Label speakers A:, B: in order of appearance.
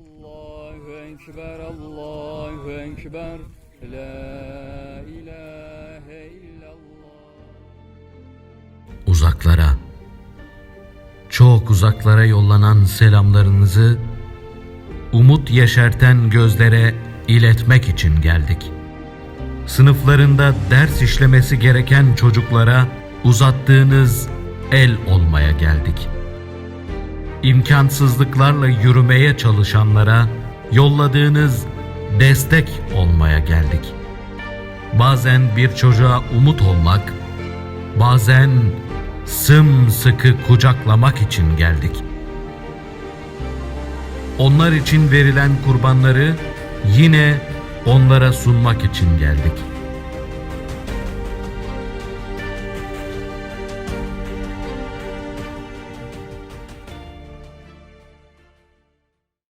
A: Allahu Ekber, Allahu Ekber, La ilahe illallah.
B: uzaklara, çok uzaklara yollanan selamlarınızı umut yeşerten gözlere iletmek için geldik. Sınıflarında ders işlemesi gereken çocuklara uzattığınız el olmaya geldik. İmkansızlıklarla yürümeye çalışanlara yolladığınız destek olmaya geldik. Bazen bir çocuğa umut olmak, bazen sımsıkı kucaklamak için geldik. Onlar için verilen kurbanları yine onlara sunmak için geldik.